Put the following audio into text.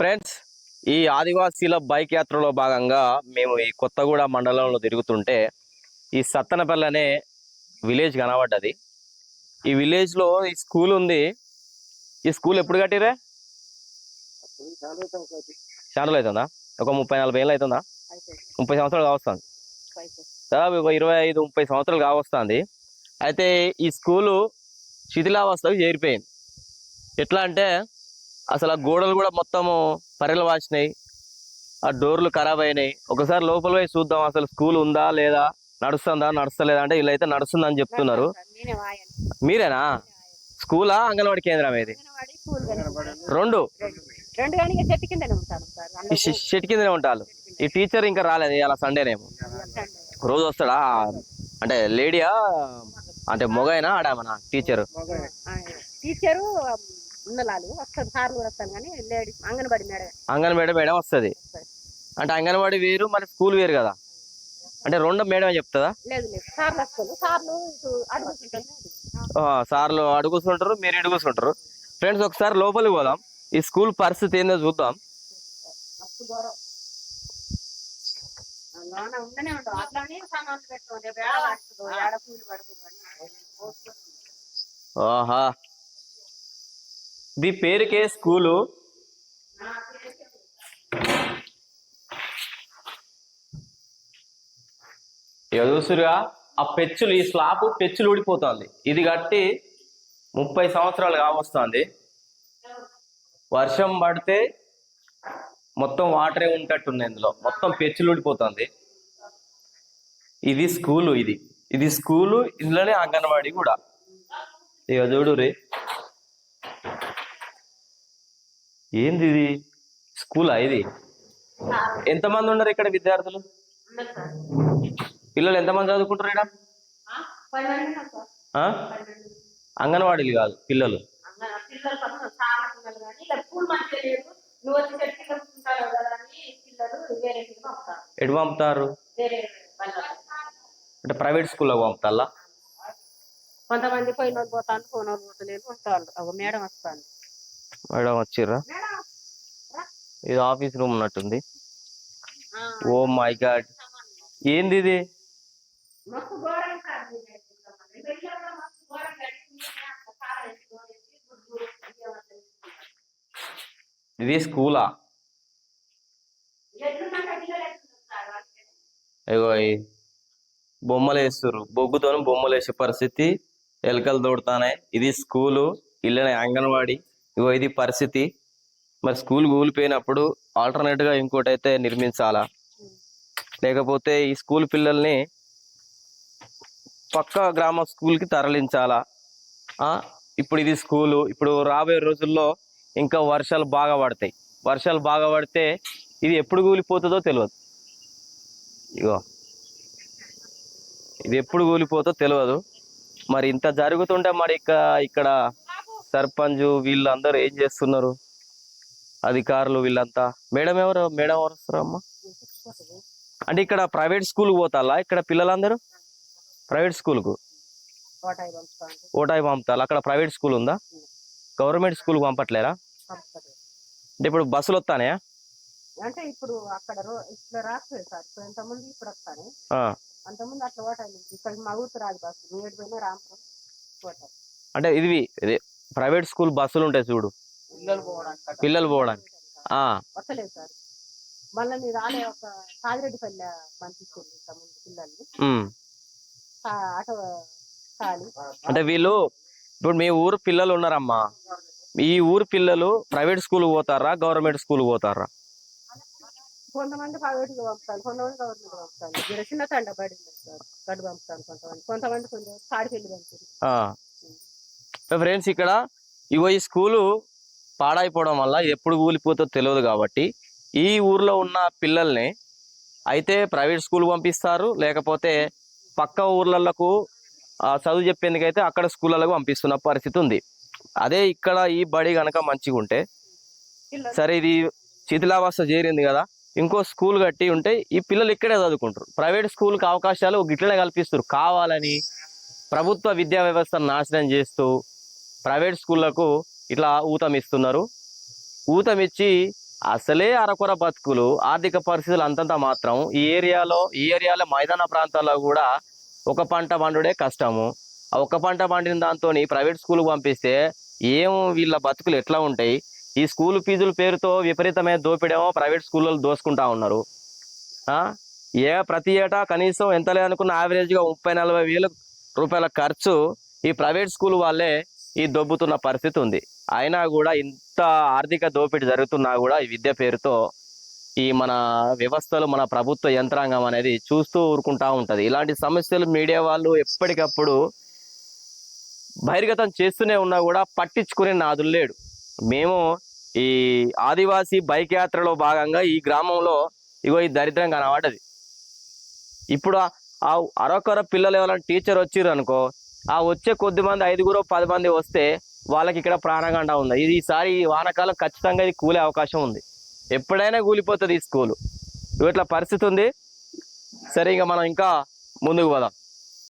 Friends ఈ ఆదివాసీల bike యాత్రలో భాగంగా మేము ఈ కొత్తగూడ మండలంలో తిరుగుతుంటే ఈ సత్తనపల్లి అనే విలేజ్ కనబడ్డది. ఈ విలేజ్లో ఈ స్కూల్ ఉంది. ఈ స్కూల్ ఎప్పుడు కట్టిరే చాలా అవుతుందా ఒక ముప్పై నలభై ఏళ్ళు అవుతుందా ముప్పై సంవత్సరాలు కావస్తుంది. దాదాపు ఒక ఇరవై ఐదు ముప్పై సంవత్సరాలు కావస్తుంది. అయితే ఈ స్కూలు శిథిలావస్థకు చేరిపోయింది. ఎట్లా అంటే అసలు ఆ గోడలు కూడా మొత్తము పరెలు వాచినాయి ఆ డోర్లు ఖరాబ్ అయినాయి. ఒకసారి లోపల పోయి చూద్దాం అసలు స్కూల్ ఉందా లేదా నడుస్తుందా నడుస్తలేదా అంటే వీళ్ళైతే నడుస్తుందని చెప్తున్నారు. మీరేనా? స్కూలా అంగన్వాడి కేంద్రం ఇది. రెండు. చెట్టు కిందనే ఉంటారు. ఈ టీచర్ ఇంకా రాలేదు ఇలా సండేనేమో సండే. రోజు వస్తాడా? అంటే లేడీయా? అంటే మొగైనా ఆడామనా టీచర్? టీచరు ఉన్నలాలు వస్తారు సార్లు కూడా వస్తాను కానీ ladies anganwadi madam. Anganwadi madam వస్తుంది. అంటే అంగన్వాడి వేరు మరి స్కూల్ వేరు కదా. అంటే రెండు మేడం చెప్తుందా? లేదు లేదు. సార్లు వస్తారు సార్లు ఇటు ఆ, సార్లు అడుగుతుంటారు మీరు ఇడుగుతుంటారు ఫ్రెండ్స్ ఒకసారి లోపలికి పోదాం. ఈ స్కూల్ పరిస్థితి ఏందో చూద్దాం. ఆహా. ఇది పేరుకే స్కూలు? చూసురుగా ఆ పెచ్చులు ఈ స్లాబ్ పెచ్చులు ఊడిపోతుంది. ఇది కట్టి ముప్పై సంవత్సరాలు కావస్తుంది. వర్షం పడితే మొత్తం వాటరే ఉంటట్టుంది ఇందులో. మొత్తం పెచ్చులు ఊడిపోతుంది. ఇది స్కూలు ఇది. ఇది స్కూలు ఇందులోనే అంగన్వాడీ కూడా. ఇక చూడు రే ఏంది ఇది? స్కూలా ఇది? ఎంతమంది ఉన్నారు ఇక్కడ విద్యార్థులు? పిల్లలు ఎంతమంది చదువుకుంటారు ఇక్కడ? మంది ఆ? అంగన్వాడీలు కాదు పిల్లలు. ఎటు పంపుతారు? అంటే ప్రైవేట్ స్కూల్లో పంపుతారా? కొంతమంది పోయిన పోతాను పోయిన పోతలేదు ఉంటారు మేడం వస్తాను మేడం వచ్చిర్రా? ఇది ఆఫీస్ రూమ్ ఉన్నట్టుంది. Oh my god. ఏంది ఇది. ఇది. స్కూలా? ఇగో ఈ బొమ్మలు వేస్తుర్రు. బొగ్గుతో బొమ్మలు వేసే పరిస్థితి. ఎలకలు దోడుతానే ఇది స్కూలు. ఇల్లనే అంగన్వాడి. ఇగో ఇది పరిస్థితి. మరి స్కూల్ కూలిపోయినప్పుడు ఆల్టర్నేట్గా గా ఇంకోటి అయితే నిర్మించాలా? లేకపోతే ఈ స్కూల్ పిల్లల్ని పక్క గ్రామ స్కూల్కి తరలించాలా? ఇప్పుడు ఇది స్కూలు. ఇప్పుడు రాబోయే రోజుల్లో ఇంకా వర్షాలు బాగా పడతాయి. వర్షాలు బాగా పడితే ఇది ఎప్పుడు కూలిపోతుందో తెలియదు ఇగో. ఇది ఎప్పుడు కూలిపోతుందో తెలియదు మరి ఇంత జరుగుతుంటే మరి ఇక ఇక్కడ సర్పంచ్ వీళ్ళందరూ ఏం చేస్తున్నారు? అధికారులు వీళ్ళంతా. మేడం ఎవరు? మేడం ఎవరు వస్తారమ్మా అంటే ఇక్కడ ప్రైవేట్ స్కూల్ పోతాలా ఇక్కడ పిల్లలందరూ? ప్రైవేట్ స్కూల్కు. ఓటాయి పంపుతారు. అక్కడ ప్రైవేట్ స్కూల్ ఉందా? గవర్నమెంట్ స్కూల్కి పంపట్లేరా. అంటే ఇప్పుడు బస్సులు వస్తానయా? అంటే ఇప్పుడు అక్కడ ఇట్లా సార్. ఇప్పుడు వస్తాను ఆ, అంతమంది అట్లా ఓటాయి. ఇక్కడ మా ఊరు రాదు బస్సు. నేడు పోయినా రాంపురం అంటే ఇది ప్రైవేట్ స్కూల్ బస్సులు ఉంటాయి చూడు. పిల్లలు పోవడానికి మళ్ళీ రాలే ఒక కాదిరెడ్డిపల్లి పిల్లల్ని. ఆటో అంటే వీళ్ళు ఇప్పుడు మీ ఊరు పిల్లలు ఉన్నారమ్మా. ఈ ఊరు పిల్లలు ప్రైవేట్ స్కూల్ పోతారా గవర్నమెంట్ స్కూల్ పోతారా? కొంతమంది ప్రైవేట్గా పంపుతాను కొంతమంది గవర్నమెంట్ పంపుతాను మీరు చిన్న తండ పడింది సార్. గడ్డు పంపుతాను కొంతమంది. కొంతమంది కొంచెం కాడికెళ్ళి ఫ్రెండ్స్ ఇక్కడ ఇగో ఈ స్కూలు పాడైపోవడం వల్ల ఎప్పుడు కూలిపోతుందో తెలియదు కాబట్టి ఈ ఊర్లో ఉన్న పిల్లల్ని అయితే ప్రైవేట్ స్కూల్ పంపిస్తారు. లేకపోతే పక్క ఊర్లకు చదువు చెప్పేందుకైతే అక్కడ స్కూళ్ళకు పంపిస్తున్న పరిస్థితి ఉంది. అదే ఇక్కడ ఈ బడి కనుక మంచిగా ఉంటే సరే ఇది శిథిలావస్థ చేరింది కదా ఇంకో స్కూల్ కట్టి ఉంటే ఈ పిల్లలు ఇక్కడే చదువుకుంటారు. ప్రైవేట్ స్కూల్కి అవకాశాలు గిట్లనే కల్పిస్తారు. కావాలని ప్రభుత్వ విద్యా వ్యవస్థను నాశనం చేస్తూ ప్రైవేట్ స్కూళ్ళకు ఇట్లా ఊతం ఇస్తున్నారు ఊతం ఇచ్చి అసలే అరకొర బతుకులు ఆర్థిక పరిస్థితులు అంతంత మాత్రం ఈ ఏరియాలో ఈ ఏరియాలో మైదాన ప్రాంతాల్లో కూడా ఒక పంట పండుడే కష్టము. ఒక పంట పండిన దాంతో ప్రైవేట్ స్కూల్కి పంపిస్తే ఏం వీళ్ళ బతుకులు ఎట్లా ఉంటాయి? ఈ స్కూల్ ఫీజుల పేరుతో విపరీతమైన దోపిడేమో ప్రైవేట్ స్కూళ్ళలో దోసుకుంటా ఉన్నారు. ఏ ప్రతి ఏటా కనీసం ఎంత లేదనుకున్న యావరేజ్గా ముప్పై నలభై వేల రూపాయల ఖర్చు ఈ ప్రైవేట్ స్కూల్ వాళ్ళే ఈ దొబ్బుతున్న పరిస్థితి ఉంది. అయినా కూడా ఇంత ఆర్థిక దోపిడీ జరుగుతున్నా కూడా ఈ విద్య పేరుతో ఈ మన వ్యవస్థలు మన ప్రభుత్వ యంత్రాంగం అనేది చూస్తూ ఊరుకుంటా ఉంటుంది. ఇలాంటి సమస్యలు మీడియా వాళ్ళు ఎప్పటికప్పుడు బహిర్గతం చేస్తూనే ఉన్నా కూడా పట్టించుకునే నాదులు లేడు. మేము ఈ ఆదివాసీ బైక్ యాత్రలో భాగంగా ఈ గ్రామంలో ఇగో ఈ దరిద్రం కనబడ్డది. ఇప్పుడు ఆ- ఆ అరొకర పిల్లలు ఎవరైనా టీచర్ వచ్చిర్రు అనుకో ఆ వచ్చే కొద్ది మంది ఐదుగురు పది మంది వస్తే వాళ్ళకి ఇక్కడ ప్రాణగండ ఉంది. ఇది ఈసారి ఈ వానకాలం ఖచ్చితంగా ఇది కూలే అవకాశం ఉంది. ఎప్పుడైనా కూలిపోతుంది ఈ స్కూలు. ఇట్లా పరిస్థితి ఉంది. సరే ఇంకా మనం ఇంకా ముందుకు పోదాం.